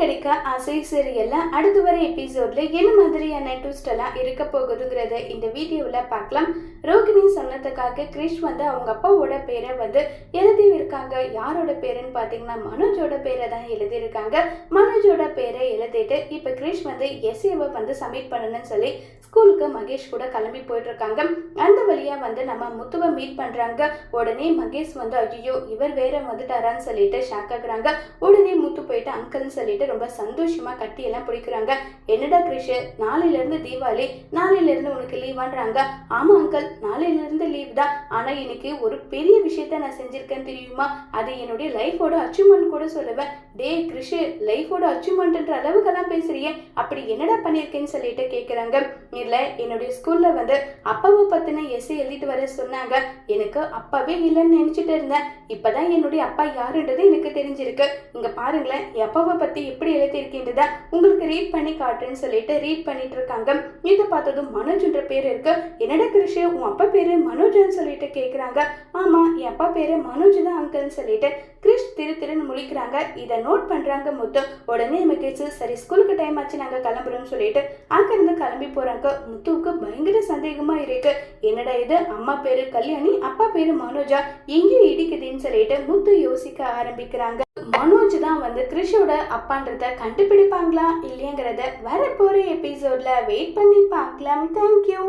கிடைக்க ஆசை சீரியல்ல அடுத்து வர எபிசோட்ல என்ன மாதிரியான ட்விஸ்ட் எல்லாம் இருக்க போகுதுங்கிறத இந்த வீடியோவில் பார்க்கலாம். ரோகிணி சொன்னதுக்காக கிரிஷ் வந்து அவங்க அப்பாவோட பேரை வந்து எழுதி இருக்காங்க யாரோட பேருன்னு பார்த்தீங்கன்னா மனோஜோட பேரை தான் எழுதியிருக்காங்க. மனோஜோட பேரை எழுதிட்டு இப்போ கிரிஷ் வந்து எஸ்ஏவை வந்து சப்மிட் பண்ணணும்னு சொல்லி ஸ்கூலுக்கு மகேஷ் கூட கிளம்பி போயிட்டு இருக்காங்க அந்த வழியா வந்து நம்ம முத்துவை மீட் பண்றாங்க. உடனே மகேஷ் வந்து ஐயோ இவர் வேற வந்துட்டாரான்னு சொல்லிட்டு ஷாக் ஆகுறாங்க. உடனே முத்து போயிட்டு அங்கிள்னு சொல்லிட்டு ரொம்ப சந்தோஷமா கட்டி எல்லாம் பிடிக்கிறாங்க. என்னடா கிரிஷ் நாளையில இருந்து தீபாவளி நாளையில இருந்து உனக்கு லீவான்றாங்க. ஆமா அங்கிள் நாளையில இருந்து லீவ் தான். ஆனா எனக்கு ஒரு பெரிய விஷயத்த நான் செஞ்சிருக்கேன் தெரியுமா? அது என்னுடைய லைஃபோட அச்சீவ்மெண்ட் கூட சொல்லுவேன். டே கிரிஷ் லைஃபோட அச்சீவ்மெண்ட்ன்ற அளவுக்கெல்லாம் பேசுறியே. அப்படி என்னடா பண்ணியிருக்கேன்னு சொல்லிட்டு கேட்குறாங்க இல்லை என்னுடைய ஸ்கூல்ல வந்து அப்பாவை பத்தின எஸ்ஸை எழுதிட்டு வர சொன்னாங்க. எனக்கு அப்பாவே இல்லைன்னு நினைச்சிட்டு இருந்தேன். இப்பதான் என்னுடைய அப்பா யாருன்றது எனக்கு தெரிஞ்சிருக்கு. இங்க பாருங்களேன் என் அப்பாவை பத்தி எப்படி எழுதியிருக்கின்றத உங்களுக்கு ரீட் பண்ணி காட்டுறேன்னு சொல்லிட்டு ரீட் பண்ணிட்டு இருக்காங்க இதை பார்த்ததும் மனோஜ்ன்ற பேர் இருக்கு. என்னடா கிருஷி உன் அப்பா பேரு மனோஜ்னு சொல்லிட்டு கேட்குறாங்க ஆமா என் அப்பா பேரு மனோஜ் தான் அங்கிள்னு சொல்லிட்டு கிறிஷ் திரு திருன்னு முழிக்கிறாங்க. இதை நோட் பண்றாங்க முத்து. உடனே மகிழ்ச்சி சரி ஸ்கூலுக்கு டைம் ஆச்சு நாங்க கிளம்புறோம்னு சொல்லிட்டு அங்கிருந்து கிளம்பி போறாங்க. முத்துவுக்கு பயங்கர சந்தேகமா இருக்கு. என்னடா இது? அம்மா பேரு கல்யாணி அப்பா பேரு மனோஜா. எங்கேயும் இடிக்குதுன்னு சொல்லிட்டு முத்து யோசிக்க ஆரம்பிக்கிறாங்க. மனோஜ் தான் வந்து கிறிஷோட அப்பான்றத கண்டுபிடிப்பாங்களா இல்லையங்கிறத வரப்போற எபிசோட்ல வெயிட் பண்ணி பார்க்கலாம். தேங்க்யூ